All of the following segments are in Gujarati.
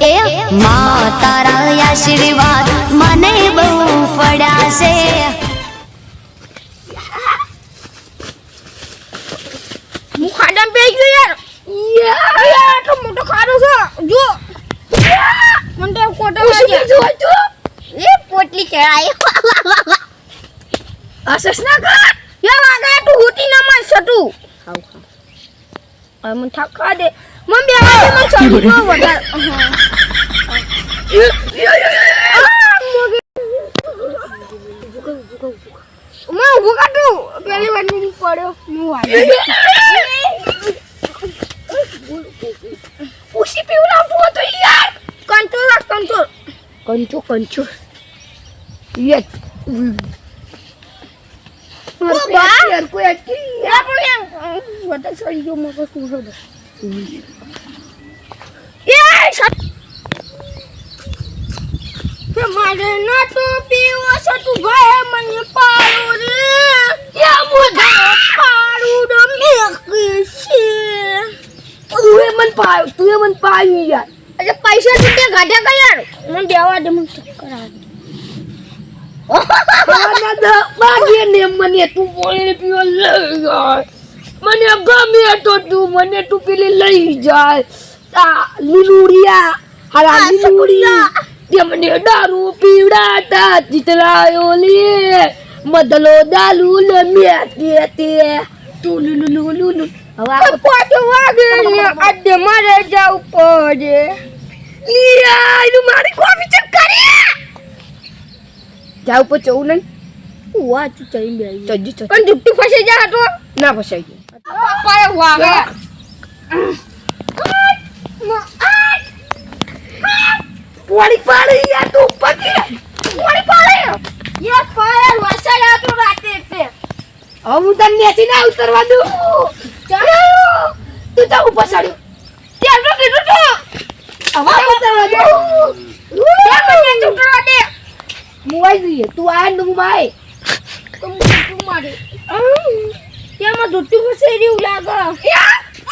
એ મા તારા આશીર્વાદ મને બહુ પડ્યા છે હું ખાડામાં બેસી ગયો યાર. યાર તો મોટો ખાડો છે. જો. મને તો જો જો એ પોટલી ચડાય અસસ ના કર યા વાગે તું હુટી ના માર છટુ ખાવ ખાવ હવે મને થાક દે મમ બે વાગે મને સટુ બહુ વધારે ઊભો કાટું પેલી વારની પડ્યો હું ઉસી પીવું લાવતું હતું યાર કંટ્રોલ રાખ કંટ્રોલ કંચો કંચો યસ એ કે ના તો પીવો છે તું ભાઈ મને પાડું રે યા મુધા પાડું મેકી છે તુએ મન તું એ મન પાયું યાર અરે પૈસા તું તે ગાઢા મને દેવા દે મને ચક્કર આવે ને મને તું બોલે પીવો લઈ જાય. મને ગમે તો તું મને તું પેલી લઈ જાય. આ લીલુડિયા હાલા લીલુડિયા તે મને દારૂ પીવડાતા ચિતરાયો લે. મદલો દાલુ ને મેતે તે. તું લુલુ લુલુ હવે પાછો વાગે અડે મારે જાવ પડે. લિયા એનું મારી કોફી ચેક કરે. જાવ ઉપર જવું નહીં. વાહ તું ચઈ બે ચજી ચજી પણ જુટ્ટી ફસાઈ જા તો ના ફસાઈ ગયો. પપ્પા વાગે. પોડી પાડી યાર તું પકી પોડી પાડી. યાર ફાયર વરસાદ આવતો રાતે એટલે. હવે હું તને નેથી ના ઉતરવા દઉં. ચાલો. તું તો ઉપર ચડ્યો ત્યાં તો કીધું તો. હવે ઉતરવા દઉં. ત્યાં મને ઉતરવા દે. મુવાઈ જઈએ. તું આ ને હું માય તો તું મારે? ત્યાં માં ધોતી ઘસે રહ્યું લાગે.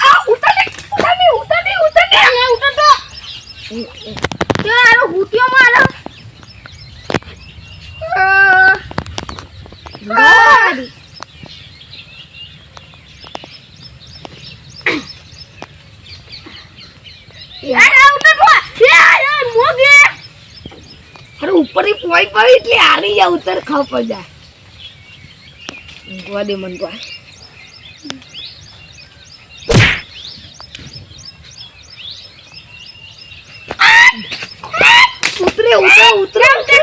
આ ઉતર દે ઉતર દે ઉતર દે ઉતર ઉતર તો. ત્યાં આરો હુટિયો મારો ગાડી યાર આ ઉતર તો યાર મોગે પોઈ પડી એટલે હારી જા, ઉતર ખાવ પજા. ગોવા દે મન ગોવા ઉતરે ઉતરે ઉતરે ઉતરે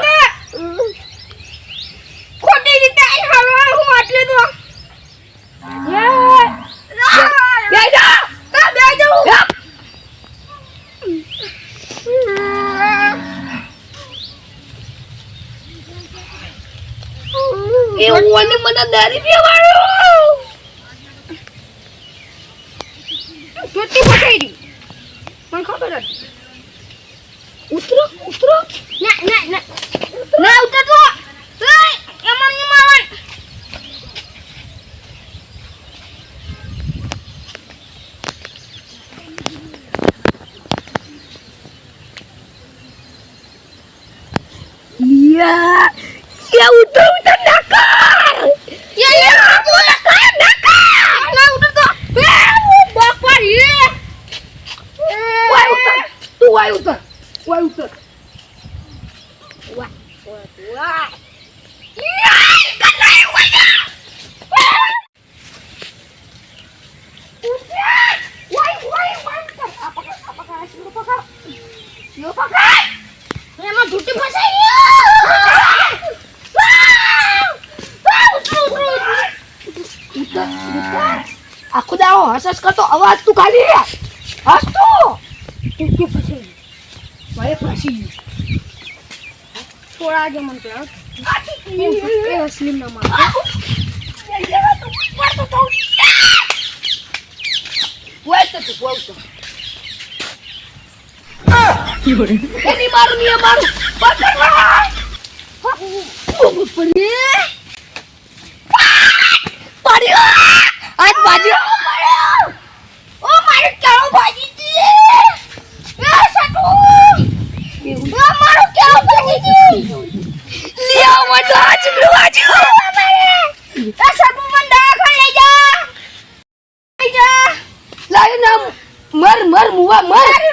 ખોટી રીતે આઈ હાલવાનું હું આટલે તો બે જા કા બે જાઉં એવું અને મને દારી પીવાનું ટોટી ફસાઈ ગઈ મને ખબર હતી ઉતરો ઉતરો ના ના ના ના ઉતરતો એય એમાં નહીં માવન યા યા ઉતર ઉતર ના કર યા યા ઉતર ના કર ના કર ના ઉતર તો એ બાપા યે વાય ઉતર તું વાય ઉતર વાય ઉતર વાય વાય યા કનાઈ વાય ઉતર વાય વાય વાય ઉતર આ પકડ આ પકડ આ શીરો પકડ શીરો પકડ એમાં જુટ્ટી ફસાઈ આખો દાવો હસસ કરતો અવાજ તું ખાલી હસ તું. જુટ્ટી ફસાઈ ભાઈ ફસી ગયું થોડા આગે મન તો એ અસલી ના માર તો તું. vuelta. એની મારું ની મારું મર મર મુવા મર.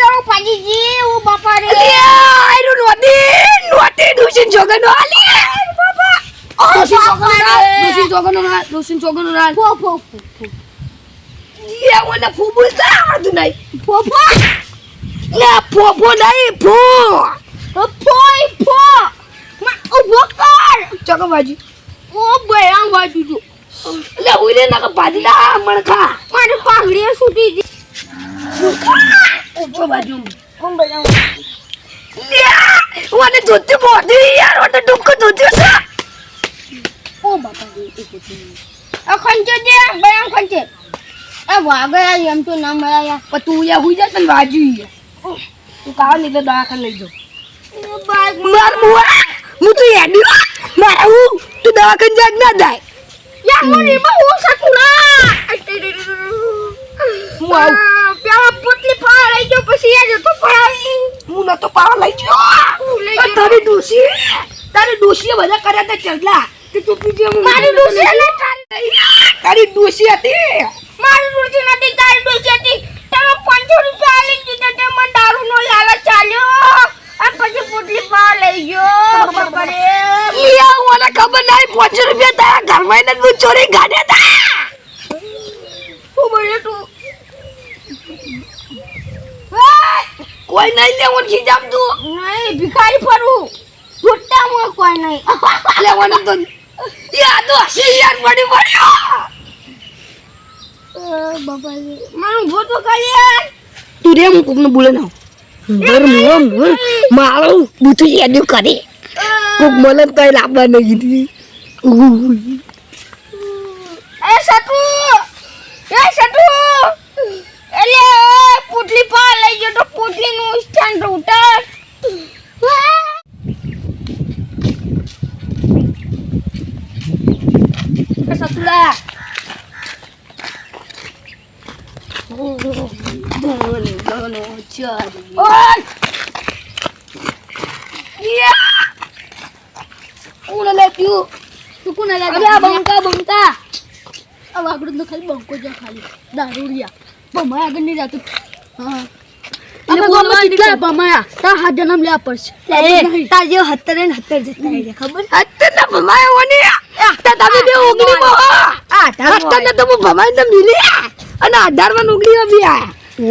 મારી ડોશી સોગમ મારી કેળો પાજી જી ઓ બાપા રે આયરો નોતી નોતી દુશિન જોગનો આલી બાપા જોગનો ના દુશિન જોગનો ના દુશિન જોગનો ના ફો ફો લે મને ફૂબુલ તા આવડતું નહીં. ફો ફો. લે ફોફો નહીં ફો. ફોય ફો માં ઊભો કર. ચોકો બાજુ. ઓ બયામ બાજુ જો. લે ઉરે ના બાજી લા મણખા મારી પાઘડી છૂટી જી ચો બાજુ. બયામ લે મને જોતી બોધી યાર મને ડુક જોતી છે. ઓ બાપા આ ખંચે દે બયામ ખંચે. એ વાગયા એમ તો ના મળ્યા. પણ તું યા હુઈ જા તને બાજુ તું કાવ તો દવાખાને લઈ જાઉં. માર મુવા. હું તો હેડ્યો મારા હું? તું દવાખાને જાગ ના જાય. યા મને હું આવું પેલા પોટલી ફાળ લઈ ગયો પછી એ જતો પડાવી હું નતો પાવા લઈ ગયો. તારી ડોશી. તારી ડોશીએ બધા કર્યા તે ચડલા તે તું પીજે હું મારી ડોશી એટલે તારી દોષી હતી. મારી ડોશી નથી તારી ડોશી હતી. તમે પાંચસો રૂપિયા લઈ દીધા તે મને દારૂનો લાલચ ચાલ્યો. અને પછી પોટલી ફાળ લઈ ગયો બાપા રે લિયા મને ખબર નહીં પાંચસો રૂપિયા તારા ઘરમાં ને ચોરી ગાડ્યા તા શું બોલે તું કોઈ નહીં લેવાનું ખીજામ તું. નહીં ભિખારી ફરવું છૂટતા હું કોઈ નહીં. લેવાનું તો યા તો હશે યાર મળી મળ્યો બાપા રે મને ઊભો તો રે હું કોકને બોલે ના. મર મર મર મારું બુથું યાદ કરે. કોક મને કઈ લાવવા નહીં કીધી એ સટુ એ સટુ. એટલે પુટલી પા લઈ ગયો તો પુટલી નું સ્ટેન્ડ ઉતાર સસુરા ઓય યા કોણ લે તું તું કોને લે અરે આ બંકા બંકા. આ વાગડું તો ખાલી બંકો જ ખાલી. દારૂડિયા ભમાય આગળ નહીં જાતું. હા. ને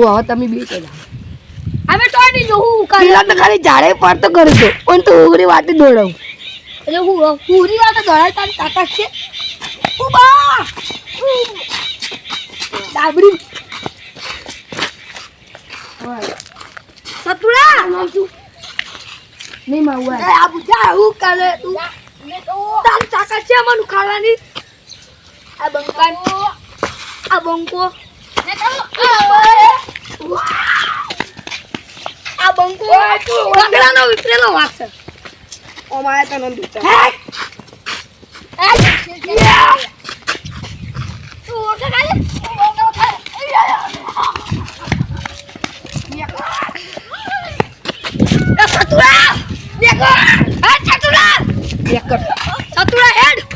ના તમે બે ને ચલા હવે તો ખાલી ઝાડે પડતો કરું છું. પણ તું ઓગણી વાતે દોડાવું. એટલે હું પૂરી વાત દોડાય તારી તાકાત છે. ઉબા ડાબડી. સતુડા નહીં માવું આ બુજા આવું કાલે તું તાર તાકાત છે મને ખાવાની આ બંકાન. આ બંકો. આ બંકો. વગડાનો વિપરેલો વાગ ઓમાય તને દુતા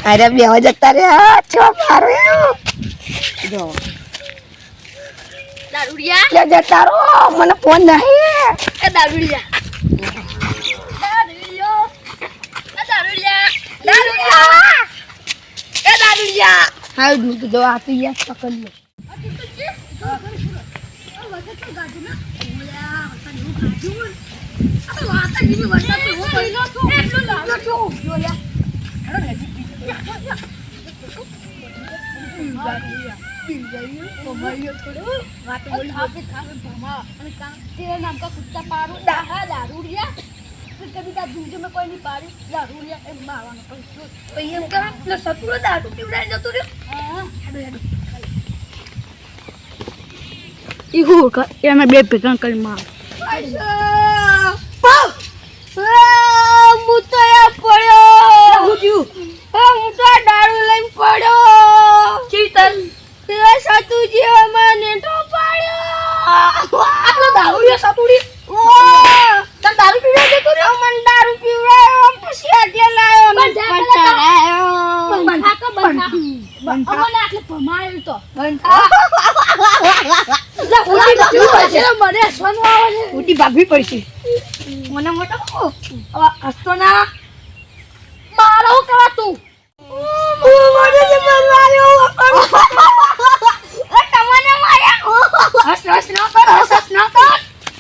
અરે બે જતા રે છો મારું જો દારૂડિયા ક્યાં જતા મને ફોન નહીં એ દારૂડિયા દારૂડિયા ડુડિયા હા ડુડ દો આ તો યાર પકડ લે. નામ કા કુત્તા પારું દાહા દારૂડિયા કવિતા દૂધમાં કોઈની પાડી દારૂ લે એમ મારવાનો પૈસો પછી એમ કરે એટલે સતુરો દારૂ પીવડાવી જતો રહ્યો. ઈ હું એમાં બે ભેગા કરી માર. સોનું આવે છે. મોટી ભાગવી પડશે. મને મોટો હવે હસતો ના. મારો કરવા તું?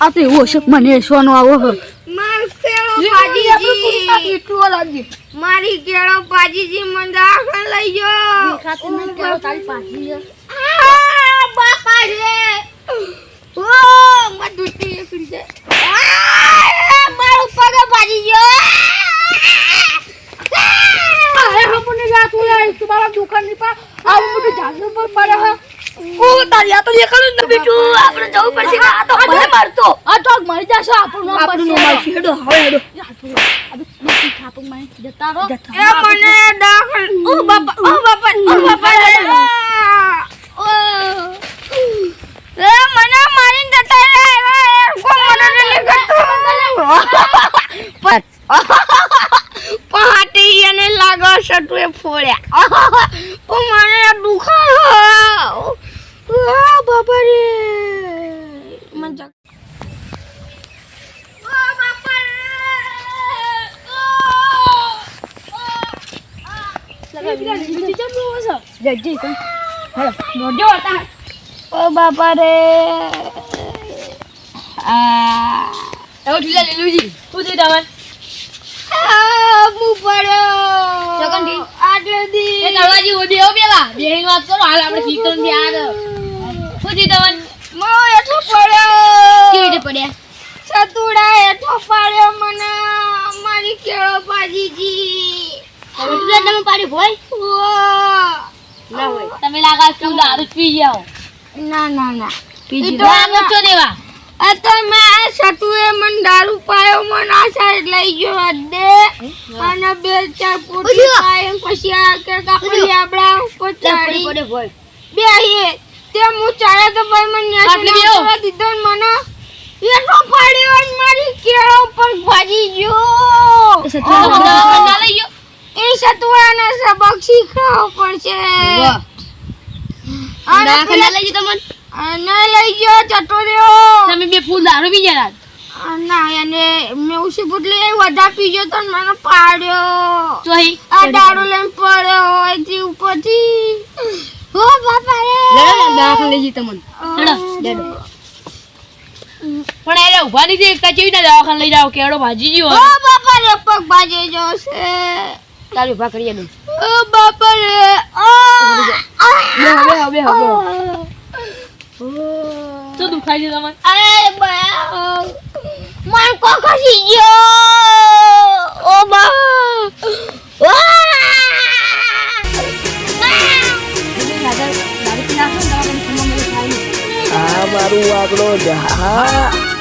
આ એવો મને આવો માર કેળો પાજીજી. મને લઈ ગયો. તારી બાપા રે. મત દુટી ફરી જાય મારું પગ પાજી ગયો પડે હે મને મારતો બાપા બાપા બાપા રે ઓ એ મને મારીને જતા રે કો મને નહીં પહાટી અને લાગો સટુએ ફોડ્યા. પણ મને બાપા રે ઓ બાપા રે આ. એવો ઢીલા લીલુજી તું જઈ દવાન આ હું પડ્યો જગનજી. આટલે દી. એ દવાજી ઓડી આવો પેલા? બેહીને વાત કરો હાલ આપણે શીતળથી આ તું જઈ દવાન મો એઠો પડ્યો. કેવી રીતે પડ્યા? સતુડા એઠો પાડ્યો મને. મારી કેળો પાજીજી તમે તમે પાડી ભોય ના હોય. તમે લાગા શું દારૂ પી જાઓ ના ના ના. પી તો જાઓ છો દેવા. આ તો મેં સતુએ મને દારૂ પાયો મન આ સાઈડ લઈ ગયો દે અને બે ચાર પોટી પાયો પછી આ કે કાપડી આપડા ઉપર ચાડી બે હે તે હું ચાલ્યા તો ભાઈ મને ન્યા. દીધો ને મને. એટલો પાડ્યો મારી કેળો પર ભાજી ગયો. એ સતુવાને સબક શીખવો પડશે. અને દવાખાને લઈ તમને. અને લઈ ગયો જતો રહ્યો તમે બે ફૂલ દારૂ પી ગયા ના અને મેં ઉસી પુટલી વધા પી ગયો તો મને પાડ્યો. તો આ દારૂ લઈને પડ્યો હોય ઉપરથી. ઓ બાપા રે દાખલ લઈ જઈ તમને. હેડો, હેડો. પણ એને ઊભા નહીં થઈ એકતા ના દવાખાને લઈ જાઓ? કેડો ભાજી ગયો ઓ બાપા રે પગ બાજે છે. તારી ઊભા કરી દઉં ઓ બાપા રે બે હવે હવે હવે શું દુખાય છે તમને અરે બા મન કો ખસી ગયો. ઓ બા આ મારું આગળ જા.